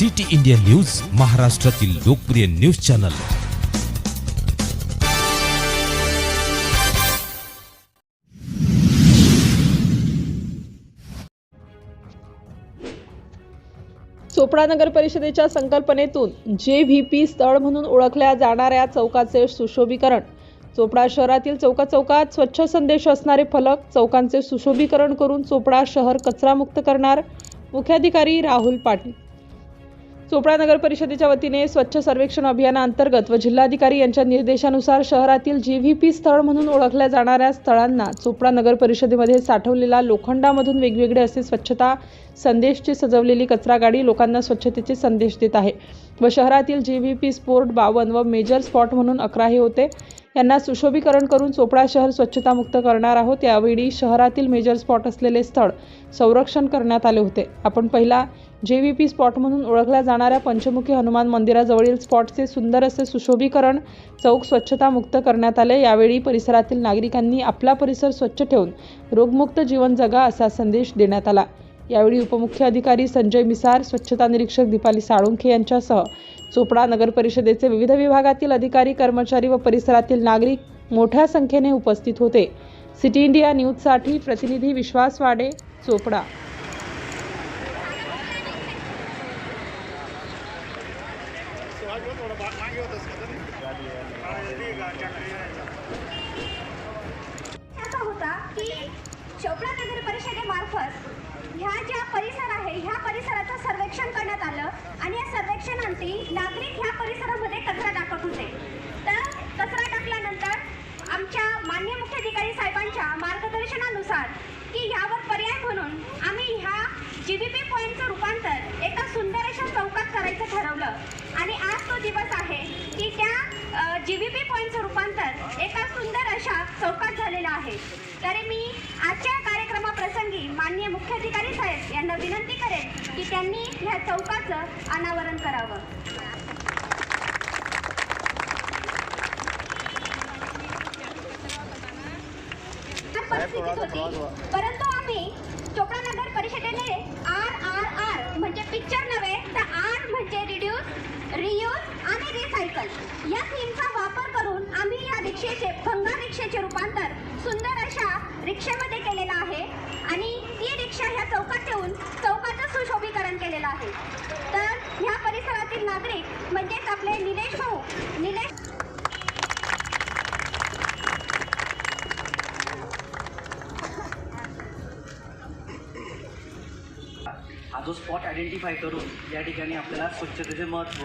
City India news महाराष्ट्रातील लोकप्रिय news channel. Chopra नगर परिषदेच्या संकल्पनेतून जे व्ही पी स्थळ म्हणून ओळखल्या जाणाऱ्या चौकाचे सुशोभीकरण. चोपडा शहरातील चौका चौकात स्वच्छ संदेश असणारे फलक चौकांचे सुशोभीकरण करून चोपडा शहर कचरामुक्त करणार मुख्याधिकारी राहुल पाटील. चोपडा नगर परिषदेच्या वतीने स्वच्छ सर्वेक्षण अभियानाअंतर्गत व जिल्हाधिकारी यांच्या निर्देशानुसार शहरातील जी व्ही पी स्थळ म्हणून ओळखल्या जाणाऱ्या स्थळांना चोपडा नगर परिषदेमध्ये साठवलेला लोखंडामधून वेगवेगळे असे स्वच्छता संदेशची सजवलेली कचरा गाडी लोकांना स्वच्छतेचे संदेश देत आहे. व शहरातील जी व्ही पी स्पोर्ट बावन व मेजर स्पॉट म्हणून अकरा हे होते. यांना सुशोभीकरण करून चोपडा शहर स्वच्छतामुक्त करणार आहोत. यावेळी शहरातील मेजर स्पॉट असलेले स्थळ संरक्षण करण्यात आले होते. आपण पहिला जे व्ही पी स्पॉट म्हणून ओळखल्या जाणाऱ्या पंचमुखी हनुमान मंदिराजवळील स्पॉटचे सुंदर असे सुशोभीकरण चौक स्वच्छतामुक्त करण्यात आले. यावेळी परिसरातील नागरिकांनी आपला परिसर स्वच्छ ठेवून रोगमुक्त जीवन जगा असा संदेश देण्यात आला. यावेळी उपमुख्य अधिकारी संजय मिसार स्वच्छता निरीक्षक दीपाली साळुंखे यांच्यासह चोपडा नगर परिषदेचे विविध विभागातील अधिकारी कर्मचारी व परिसरातील नागरिक मोठ्या संख्येने उपस्थित होते. सिटी इंडिया न्यूजसाठी प्रतिनिधी विश्वास वाडे चोपडा. होता की चोपडा नगर परिषदेमार्फत ह्या ज्या परिसर आहे ह्या परिसराचं सर्वेक्षण करण्यात आलं आणि या सर्वेक्षणांती नागरिक ह्या परिसरामध्ये कचरा टाकत होते. तर कचरा टाकल्यानंतर आमच्या मान्य मुख्याधिकारी साहेबांच्या मार्गदर्शनानुसार की ह्यावर पर्याय म्हणून आम्ही ह्या जी बी पी पॉईंटचं रूपांतर एका सुंदर अशा चौकात करायचं ठरवलं. आणि आज तो दिवस आहे की त्या जी बी पी पॉईंटचं रूपांतर एका सुंदर अशा चौकात झालेलं आहे. तरी मी आजच्या मुख्याधिकारी साहेब यांना विनंती करेन की त्यांनी ह्या चौकाचं अनावरण करावं. परंतु आम्ही चोपडा नगर परिषदेने आर आर आर म्हणजे पिक्चर नव्हे तर आर म्हणजे रिड्यूस रियूज आणि रिसायकल या थीमचा वापर करून आम्ही या रिक्षेचे भंगार रिक्षेचे रूपांतर सुंदर अशा रिक्षेमध्ये केलेलं आहे आणि ती रिक्षा ह्या चौकात ठेवून चौकाचं सुशोभीकरण केलेलं आहे. तर ह्या परिसरातील नागरिक म्हणजेच आपले निलेश भाऊ निलेश हा जो स्पॉट आयडेंटिफाय करून या ठिकाणी आपल्याला स्वच्छतेचे महत्त्व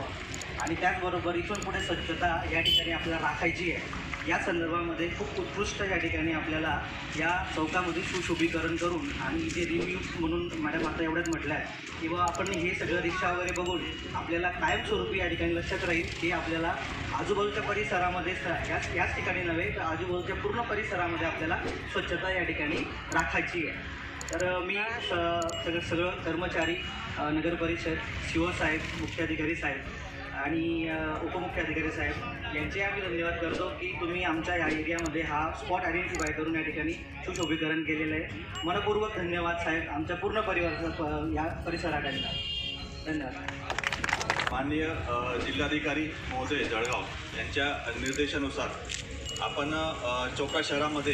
आणि त्याचबरोबर इथून पुढे स्वच्छता या ठिकाणी आपल्याला राखायची आहे. या संदर्भामध्ये खूप उत्कृष्ट या ठिकाणी आपल्याला या चौकामध्ये सुशोभीकरण करून आणि जे रिव्ह्यू म्हणून मॅडम आता एवढ्याच म्हटलं आहे किंवा आपण हे सगळं रिक्षा वगैरे बघून आपल्याला कायमस्वरूपी या ठिकाणी लक्षात राहील की आपल्याला आजूबाजूच्या परिसरामध्ये याच याच ठिकाणी नव्हे तर आजूबाजूच्या पूर्ण परिसरामध्ये आपल्याला स्वच्छता या ठिकाणी राखायची आहे. तर मी स सगळं सगळं कर्मचारी नगरपरिषद नगर परिषद शिवसाहेब मुख्याधिकारी साहेब आणि उपमुख्याधिकारी साहेब यांचे आम्ही धन्यवाद करतो की तुम्ही आमच्या या एरियामध्ये हा स्पॉट आयडेंटिफाय करून या ठिकाणी सुशोभीकरण केलेलं आहे. मनपूर्वक धन्यवाद साहेब. आमच्या पूर्ण परिवाराचा प- या परिसराकडनं. धन्यवाद. माननीय जिल्हाधिकारी महोदय जळगाव यांच्या निर्देशानुसार आपण चौका शहरामध्ये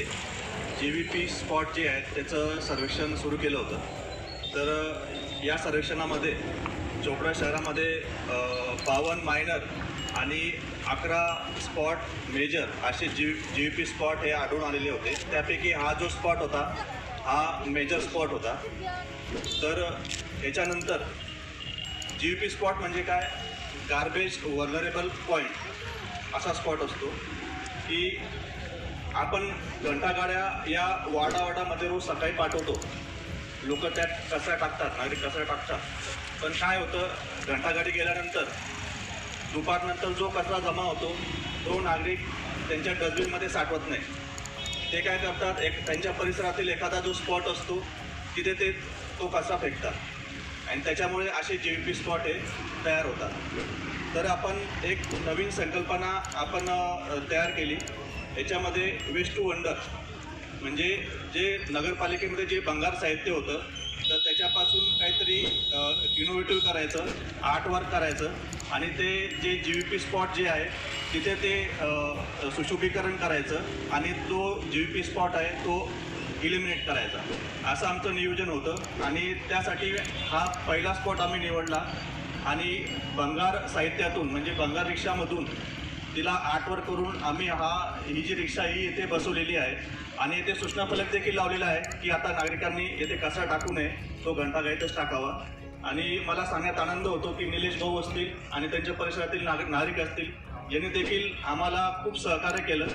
जे व्ही पी स्पॉट जे आहेत त्याचं सर्वेक्षण सुरू केलं होतं. तर या सर्वेक्षणामध्ये चोपडा शहरामध्ये बावन्न मायनर आणि अकरा स्पॉट मेजर असे जी जी पी स्पॉट हे आढळून आलेले होते. त्यापैकी हा जो स्पॉट होता हा मेजर स्पॉट होता. तर याच्यानंतर जी यू पी स्पॉट म्हणजे काय? गार्बेज वर्नरेबल पॉईंट असा स्पॉट असतो की आपण घंटागाड्या या वाडावाडामध्ये रोज सकाळी पाठवतो. लोक त्यात कचरा टाकतात नागरिक कचरा टाकतात. पण काय होतं घंटागाडी गेल्यानंतर दुपारनंतर जो कचरा जमा होतो तो नागरिक त्यांच्या डस्टबिनमध्ये साठवत नाही. ते काय करतात एक त्यांच्या परिसरातील एखादा जो स्पॉट असतो तिथे ते तो कचरा फेकतात. आणि त्याच्यामुळे असे जे पी स्पॉट हे तयार होतात. तर आपण एक नवीन संकल्पना आपण तयार केली. याच्यामध्ये वेस्ट टू वंडर म्हणजे जे नगरपालिकेमध्ये जे बंगार साहित्य होतं इनोव्हेटिव्ह करायचं आर्ट वर्क करायचं आणि ते जे जी व्ही पी स्पॉट जे आहे तिथे ते सुशोभीकरण करायचं आणि तो जी व्ही पी स्पॉट आहे तो इलिमिनेट करायचा. असं आमचं नियोजन होतं आणि त्यासाठी हा पहिला स्पॉट आम्ही निवडला आणि बंगार साहित्यातून म्हणजे बंगार रिक्षामधून तिला आठवर करून आम्ही हा ही जी रिक्षा ही येथे बसवलेली आहे आणि येथे सूचना फलक देखील लावलेला आहे की आता नागरिकांनी येथे कचरा टाकू नये तो घंटागाईतच टाकावा. आणि मला सांगण्यात आनंद होतो की निलेश भाऊ असतील आणि त्यांच्या परिसरातील नागरिक नागरिक असतील यांनी देखील आम्हाला खूप सहकार्य केलं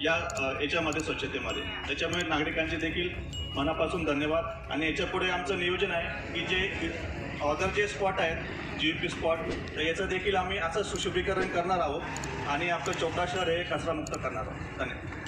या याच्यामध्ये स्वच्छतेमध्ये. त्याच्यामुळे नागरिकांचे देखील मनापासून धन्यवाद. आणि याच्यापुढे आमचं नियोजन आहे की जे अदर जे स्पॉट आहेत जी पी स्पॉट तर याचं देखील आम्ही असं सुशोभीकरण करणार आहोत आणि आपलं चौदा शहर हे कचरामुक्त करणार आहोत. धन्यवाद.